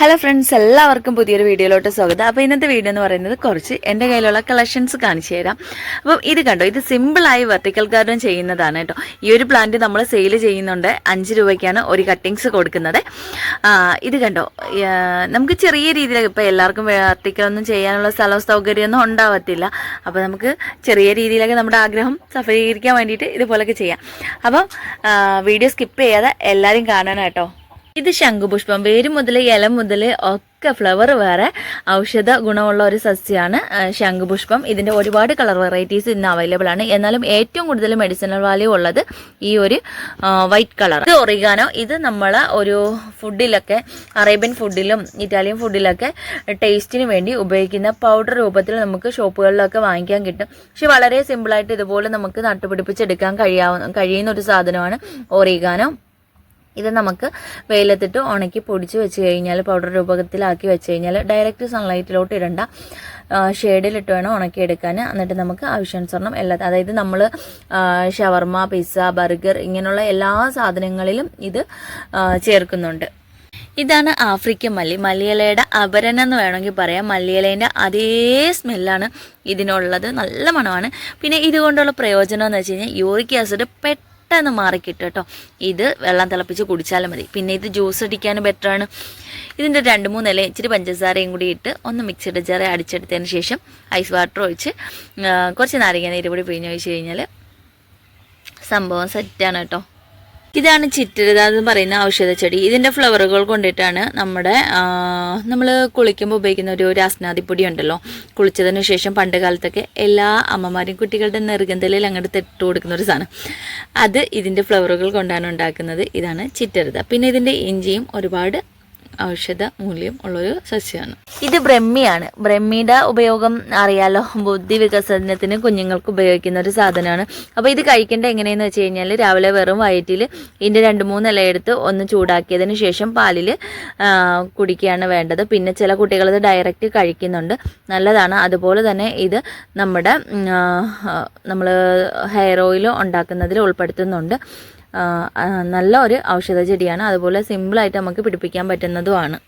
Hello friends എല്ലാവർക്കും പുതിയൊരു വീഡിയോയിലോട്ട് സ്വാഗതം. അപ്പോൾ ഇന്നത്തെ വീഡിയോ എന്ന് പറയുന്നത് കുറച്ച് എന്റെ കയ്യിലുള്ള കളക്ഷൻസ് കാണിച്ചു തരാം. അപ്പം ഇത് കണ്ടോ? ഇത് സിമ്പിളായി വെർട്ടിക്കൽ ഗാർഡൻ ചെയ്യുന്നതാണ് കേട്ടോ. ഈ ഒരു പ്ലാന്റ് നമ്മൾ സെയിൽ ചെയ്യുന്നുണ്ട്. അഞ്ച് രൂപയ്ക്കാണ് ഒരു കട്ടിങ്സ് കൊടുക്കുന്നത്. ഇത് കണ്ടോ? നമുക്ക് ചെറിയ രീതിയിൽ ഇപ്പോൾ എല്ലാവർക്കും വെർട്ടിക്കൽ ഒന്നും ചെയ്യാനുള്ള സ്ഥലവും സൗകര്യമൊന്നും ഉണ്ടാവത്തില്ല. അപ്പോൾ നമുക്ക് ചെറിയ രീതിയിലൊക്കെ നമ്മുടെ ആഗ്രഹം സഫലീകരിക്കാൻ വേണ്ടിയിട്ട് ഇതുപോലൊക്കെ ചെയ്യാം. അപ്പം വീഡിയോ സ്കിപ്പ് ചെയ്യാതെ എല്ലാവരും കാണണം കേട്ടോ. ഇത് ശംഖുപുഷ്പം. വേര് മുതൽ ഇല മുതൽ ഒക്കെ ഫ്ലവർ വേറെ. ഔഷധ ഗുണമുള്ള ഒരു സസ്യമാണ് ശംഖുപുഷ്പം. ഇതിന്റെ ഒരുപാട് കളർ വെറൈറ്റീസ് ഇന്ന് അവൈലബിൾ ആണ്. എന്നാലും ഏറ്റവും കൂടുതൽ മെഡിസിനൽ വാല്യൂ ഉള്ളത് ഈ ഒരു വൈറ്റ് കളർ ഇത് ഒറിഗാനോ ഇത് നമ്മൾ ഒരു ഫുഡിലൊക്കെ അറേബ്യൻ ഫുഡിലും ഇറ്റാലിയൻ ഫുഡിലൊക്കെ ടേസ്റ്റിന് വേണ്ടി ഉപയോഗിക്കുന്ന പൗഡർ രൂപത്തിൽ നമുക്ക് ഷോപ്പുകളിലൊക്കെ വാങ്ങിക്കാൻ കിട്ടും. പക്ഷെ വളരെ സിമ്പിളായിട്ട് ഇതുപോലെ നമുക്ക് നട്ടുപിടിപ്പിച്ചെടുക്കാൻ കഴിയാവുന്ന കഴിയുന്ന ഒരു സാധനമാണ് ഒറിഗാനോ ഇത് നമുക്ക് വെയിലത്തിട്ട് ഉണക്കി പൊടിച്ച് വെച്ച് കഴിഞ്ഞാൽ പൗഡർ രൂപത്തിലാക്കി വെച്ച് കഴിഞ്ഞാൽ ഡയറക്റ്റ് സൺലൈറ്റിലോട്ട് ഇടണ്ട. ഷെയ്ഡിലിട്ട് വേണം ഉണക്കിയെടുക്കാൻ എന്നിട്ട് നമുക്ക് ആവശ്യാനുസരണം എല്ലാ അതായത് നമ്മൾ ഷവർമ പിസ്സ ബർഗർ ഇങ്ങനെയുള്ള എല്ലാ സാധനങ്ങളിലും ഇത് ചേർക്കുന്നുണ്ട്. ഇതാണ് ആഫ്രിക്കൻ മല്ലി. മല്ലിയിലയുടെ അപരനം എന്ന് വേണമെങ്കിൽ പറയാം. മല്ലിയിലേന്റെ അതേ സ്മെല്ലാണ് ഇതിനുള്ളത്. നല്ല മണമാണ്. പിന്നെ ഇതുകൊണ്ടുള്ള പ്രയോജനം എന്ന് വെച്ച് കഴിഞ്ഞാൽ യൂറിക് ആസിഡ് പെട്ടെന്ന് മാറിക്കിട്ടും കേട്ടോ. ഇത് വെള്ളം തിളപ്പിച്ച് കുടിച്ചാലും മതി. പിന്നെ ഇത് ജ്യൂസ് അടിക്കാനും ബെറ്ററാണ് ഇതിന്റെ രണ്ട് മൂന്ന് ഇല ഇച്ചിരി പഞ്ചസാരയും കൂടി ഇട്ട് ഒന്ന് മിക്സിയുടെ ജാറ അടിച്ചെടുത്തതിന് ശേഷം ഐസ് വാട്ടർ ഒഴിച്ച് കുറച്ച് നാരങ്ങ നീര് കൂടി പിഴിഞ്ഞൊഴിച്ച് കഴിഞ്ഞാൽ സംഭവം സെറ്റാണ് കേട്ടോ. ഇതാണ് ചിറ്റരുത എന്ന് പറയുന്ന ഔഷധ ചെടി. ഇതിന്റെ ഫ്ലവറുകൾ കൊണ്ടിട്ടാണ് നമ്മുടെ നമ്മൾ കുളിക്കുമ്പോൾ ഉപയോഗിക്കുന്ന ഒരു രാസ്നാദിപ്പൊടി ഉണ്ടല്ലോ. കുളിച്ചതിന് ശേഷം പണ്ട് കാലത്തൊക്കെ എല്ലാ അമ്മമാരും കുട്ടികളുടെ നെറുകന്തലിൽ അങ്ങോട്ട് തെട്ട് കൊടുക്കുന്ന ഒരു സാധനം. അത് ഇതിന്റെ ഫ്ലവറുകൾ കൊണ്ടാണ് ഉണ്ടാക്കുന്നത്. ഇതാണ് ചിറ്റരുത പിന്നെ ഇതിന്റെ ഇഞ്ചിയും ഒരുപാട് ഔഷധ മൂല്യം ഉള്ളൊരു സസ്യമാണ് ഇത് ബ്രഹ്മിയാണ്. ബ്രഹ്മിയുടെ ഉപയോഗം അറിയാലോ? ബുദ്ധി വികസനത്തിന് കുഞ്ഞുങ്ങൾക്ക് ഉപയോഗിക്കുന്ന ഒരു സാധനമാണ്. അപ്പോൾ ഇത് കഴിക്കേണ്ട എങ്ങനെയെന്ന് വെച്ച് കഴിഞ്ഞാൽ രാവിലെ വെറും വയറ്റിൽ ഇതിന്റെ രണ്ട് മൂന്ന് എടുത്ത് ഒന്ന് ചൂടാക്കിയതിന് ശേഷം പാലിൽ കുടിക്കുകയാണ് വേണ്ടത്. പിന്നെ ചില കുട്ടികൾ ഇത് ഡയറക്റ്റ് കഴിക്കുന്നുണ്ട്. നല്ലതാണ്. അതുപോലെ തന്നെ ഇത് നമ്മുടെ നമ്മൾ ഹെയർ ഓയിൽ ഉണ്ടാക്കുന്നതിൽ ഉൾപ്പെടുത്തുന്നുണ്ട്. നല്ല ഒരു ഔഷധ ചെടിയാണ്. അതുപോലെ സിമ്പിളായിട്ട് നമുക്ക് പിടിപ്പിക്കാൻ പറ്റുന്നതുമാണ്.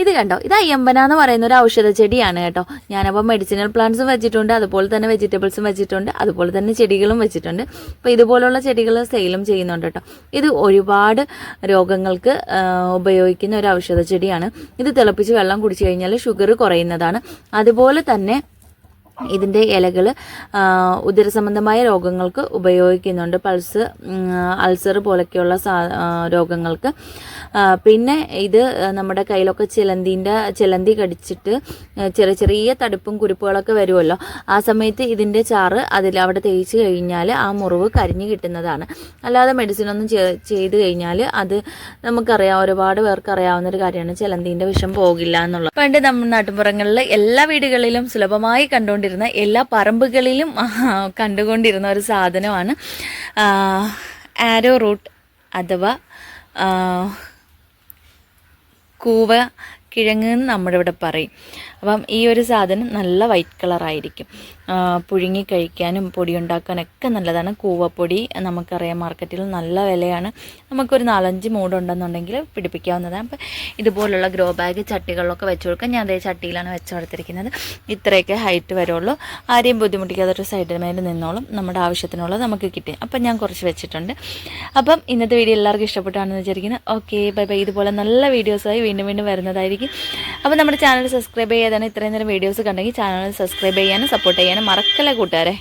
ഇത് കണ്ടോ? ഇത് അയ്യമ്പന എന്ന് പറയുന്ന ഒരു ഔഷധ ചെടിയാണ് കേട്ടോ. ഞാനപ്പോൾ മെഡിസിനൽ പ്ലാന്റ്സും വെച്ചിട്ടുണ്ട് അതുപോലെ തന്നെ വെജിറ്റബിൾസും വെച്ചിട്ടുണ്ട് അതുപോലെ തന്നെ ചെടികളും വെച്ചിട്ടുണ്ട്. അപ്പോൾ ഇതുപോലുള്ള ചെടികൾ സെയിലും ചെയ്യുന്നുണ്ട് കേട്ടോ. ഇത് ഒരുപാട് രോഗങ്ങൾക്ക് ഉപയോഗിക്കുന്ന ഒരു ഔഷധ ചെടിയാണ്. ഇത് തിളപ്പിച്ച് വെള്ളം കുടിച്ചു കഴിഞ്ഞാൽ ഷുഗർ കുറയുന്നതാണ്. അതുപോലെ തന്നെ ഇതിന്റെ ഇലകൾ ഉദരസംബന്ധമായ രോഗങ്ങൾക്ക് ഉപയോഗിക്കുന്നുണ്ട്. പൾസ് അൾസർ പോലൊക്കെയുള്ള സാ രോഗങ്ങൾക്ക്. പിന്നെ ഇത് നമ്മുടെ കയ്യിലൊക്കെ ചിലന്തിന്റെ ചിലന്തി കടിച്ചിട്ട് ചെറിയ ചെറിയ തടുപ്പും കുരുപ്പുകളൊക്കെ വരുമല്ലോ. ആ സമയത്ത് ഇതിന്റെ ചാറ് അതിൽ അവിടെ തേച്ച് കഴിഞ്ഞാൽ ആ മുറിവ് കരിഞ്ഞു കിട്ടുന്നതാണ്. അല്ലാതെ മെഡിസിൻ ഒന്നും ചെയ്ത് കഴിഞ്ഞാൽ അത് നമുക്കറിയാം ഒരുപാട് പേർക്ക് അറിയാവുന്ന ഒരു കാര്യമാണ്. ചിലന്തിന്റെ വിഷം പോകില്ല എന്നുള്ളത്. പണ്ട് നമ്മുടെ നാട്ടുപുറങ്ങളിൽ എല്ലാ വീടുകളിലും സുലഭമായി കണ്ടുകൊണ്ടിരുന്ന എല്ലാ പറമ്പുകളിലും കണ്ടുകൊണ്ടിരുന്ന ഒരു സാധനമാണ്. ആരോ റൂട്ട് അഥവാ കൂവ കിഴങ്ങ് എന്ന് നമ്മുടെ ഇവിടെ പറയും. അപ്പം ഈ ഒരു സാധനം നല്ല വൈറ്റ് കളറായിരിക്കും പുഴുങ്ങി കഴിക്കാനും പൊടി ഉണ്ടാക്കാനൊക്കെ നല്ലതാണ്. കൂവപ്പൊടി നമുക്കറിയാം മാർക്കറ്റിൽ നല്ല വിലയാണ്. നമുക്കൊരു നാലഞ്ച് മൂടുണ്ടെന്നുണ്ടെങ്കിൽ പിടിപ്പിക്കാവുന്നതാണ്. അപ്പം ഇതുപോലുള്ള ഗ്രോ ബാഗ് ചട്ടികളിലൊക്കെ വെച്ച് കൊടുക്കാം. ഞാൻ അതേ ചട്ടിയിലാണ് വെച്ച് കൊടുത്തിരിക്കുന്നത്. ഇത്രയൊക്കെ ഹൈറ്റ് വരുള്ളൂ. ആരെയും ബുദ്ധിമുട്ടിക്കാതെ ഒരു സൈഡിൽ മേലെ നിന്നോളും. നമ്മുടെ ആവശ്യത്തിനുള്ളത് നമുക്ക് കിട്ടി. അപ്പം ഞാൻ കുറച്ച് വെച്ചിട്ടുണ്ട്. അപ്പം ഇന്നത്തെ വീഡിയോ എല്ലാവർക്കും ഇഷ്ടപ്പെട്ടാണെന്ന് വിചാരിക്കുന്നത് ഓക്കെ ബൈ ബൈ. ഇതുപോലെ നല്ല വീഡിയോസായി വീണ്ടും വീണ്ടും വരുന്നതായിരിക്കും. അപ്പോൾ നമ്മുടെ ചാനൽ സബ്സ്ക്രൈബ് ചെയ്യാതാണ്. ഇത്രയും നേരം വീഡിയോസ് കണ്ടെങ്കിൽ ചാനൽ സബ്സ്ക്രൈബ് ചെയ്യാനും സപ്പോർട്ട് ചെയ്യാനും മറക്കല്ല കൂട്ടുകാരെ?